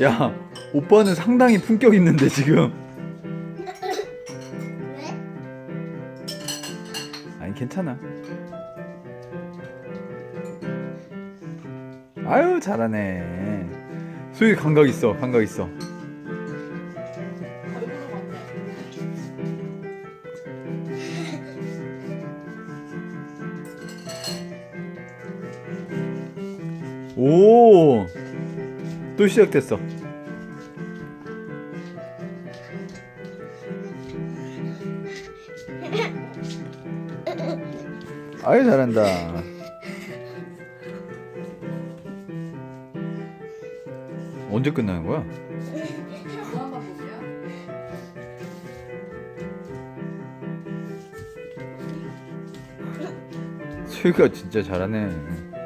야 오빠는 상당히 품격 있는데 지금 왜? 아니 괜찮아 아유 잘하네 소희 감각 있어 감각 있어? 오 또 시작됐어. 아유 잘한다. 언제 끝나는 거야? 소희가 진짜 잘하네